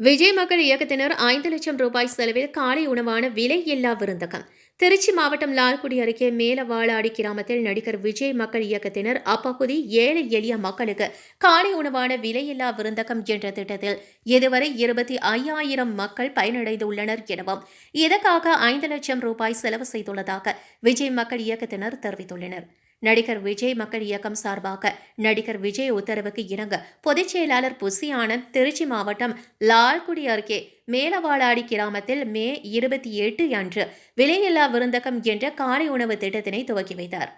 விஜய் மக்கள் இயக்கத்தினர் ஐந்து லட்சம் ரூபாய் செலவில் காலை உணவான விலை இல்லா விருந்தகம். திருச்சி மாவட்டம் லால்குடி அருகே மேலவாளாடி கிராமத்தில் நடிகர் விஜய் மக்கள் இயக்கத்தினர் அப்பகுதி ஏழை எளிய மக்களுக்கு காலை உணவான விலையில்லா விருந்தகம் என்ற திட்டத்தில் இதுவரை இருபத்தி ஐயாயிரம் மக்கள் பயனடைந்துள்ளனர் எனவும் இதற்காக ஐந்து லட்சம் ரூபாய் செலவு செய்துள்ளதாக விஜய் மக்கள் இயக்கத்தினர் தெரிவித்துள்ளனர். நடிகர் விஜய் மக்கள் இயக்கம் சார்பாக நடிகர் விஜய் உத்தரவுக்கு இணங்க பொதுச் செயலாளர் புசி ஆனந்த் திருச்சி மாவட்டம் லால்குடி அருகே மேலவாளாடி கிராமத்தில் மே இருபத்தி எட்டு அன்று விலையில்லா விருந்தகம் என்ற காலை உணவு திட்டத்தினை துவக்கி வைத்தார்.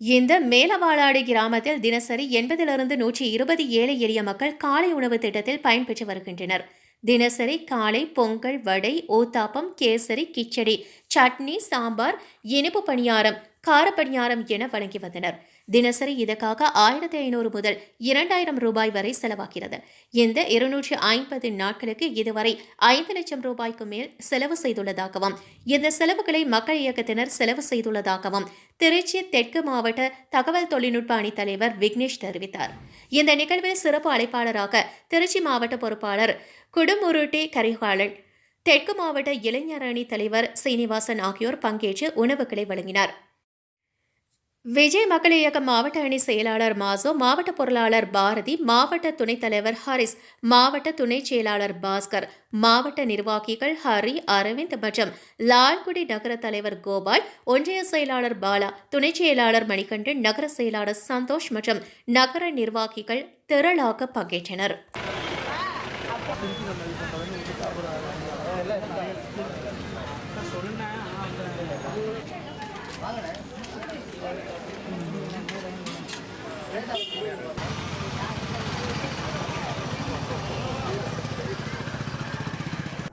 இந்த மேலவாளாடி கிராமத்தில் தினசரி எண்பதிலிருந்து நூற்றி இருபது ஏழை எளிய மக்கள் காலை உணவு திட்டத்தில் பயன்பெற்று வருகின்றனர். தினசரி காலை பொங்கல் வடை ஊத்தாப்பம் கேசரி கிச்சடி சட்னி சாம்பார் இனிப்பு பணியாரம் காரப்பணியாரம் என வழங்கி வந்தனர். தினசரி இதற்காக ஆயிரத்தி ஐநூறு முதல் இரண்டாயிரம் ரூபாய் வரை செலவாகிறது. இந்த இருநூற்றி ஐம்பது நாட்களுக்கு இதுவரை ஐந்து லட்சம் ரூபாய்க்கு மேல் செலவு செய்துள்ளதாகவும் இந்த செலவுகளை மக்கள் இயக்கத்தினர் செலவு செய்துள்ளதாகவும் திருச்சி தெற்கு மாவட்ட தகவல் தொழில்நுட்ப அணி தலைவர் விக்னேஷ் தெரிவித்தார். இந்த நிகழ்வில் சிறப்பு அழைப்பாளராக திருச்சி மாவட்ட பொறுப்பாளர் குடுமுருட்டி கரிகாலன் தெற்கு மாவட்ட இளைஞர் அணி தலைவர் சீனிவாசன் ஆகியோர் பங்கேற்று உணவுகளை வழங்கினார். விஜய் மக்கள் இயக்க மாவட்ட அணி செயலாளர் மாசோ மாவட்ட பொருளாளர் பாரதி மாவட்ட துணைத் தலைவர் ஹரிஸ் மாவட்ட துணை செயலாளர் பாஸ்கர் மாவட்ட நிர்வாகிகள் ஹரி அரவிந்த் மற்றும் லால்குடி நகர தலைவர் கோபால் ஒன்றிய செயலாளர் பாலா துணை செயலாளர் மணிகண்டன் நகர செயலாளர் சந்தோஷ் மற்றும் நகர நிர்வாகிகள் திரளாக பங்கேற்றனர்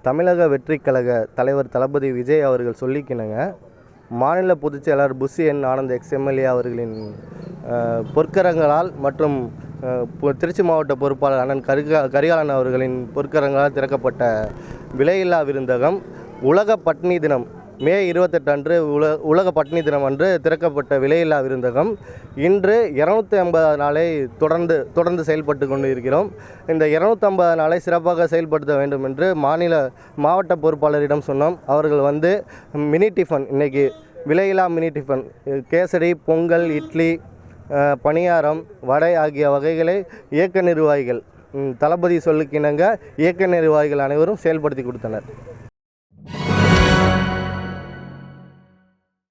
தமிழக வெற்றிக் கழக தலைவர் தளபதி விஜய் அவர்கள் சொல்லிக்கினுங்க மாநில பொதுச் செயலாளர் புஷி என் ஆனந்த் எக்ஸ்எம்எல்ஏ அவர்களின் பொற்கரங்களால் மற்றும் பொ- திருச்சி மாவட்ட பொறுப்பாளர் அண்ணன் கரிகா கரிகாலன் அவர்களின் பொற்கரங்களால் திறக்கப்பட்ட விலையில்லா விருந்தகம் உலக பட்னி தினம் மே இருபத்தெட்டு அன்று உல உலக பட்டினி தினம் அன்று திறக்கப்பட்ட விலையில்லா விருந்தகம். இன்று இரநூத்தி ஐம்பது நாளை தொடர்ந்து தொடர்ந்து செயல்பட்டு கொண்டு இருக்கிறோம் இந்த இரநூத்தம்பது நாளை சிறப்பாக செயல்படுத்த வேண்டும் என்று மாநில மாவட்ட பொறுப்பாளரிடம் சொன்னோம். அவர்கள் வந்து மினி டிஃபன் இன்னைக்கு விலையில்லா மினி டிஃபன் கேசரி பொங்கல் இட்லி பணியாரம் வடை ஆகிய வகைகளை இயக்க நிர்வாகிகள் தளபதி சொல்லுக்கிணங்க இயக்க நிர்வாகிகள் அனைவரும் செயல்படுத்தி கொடுத்தனர்.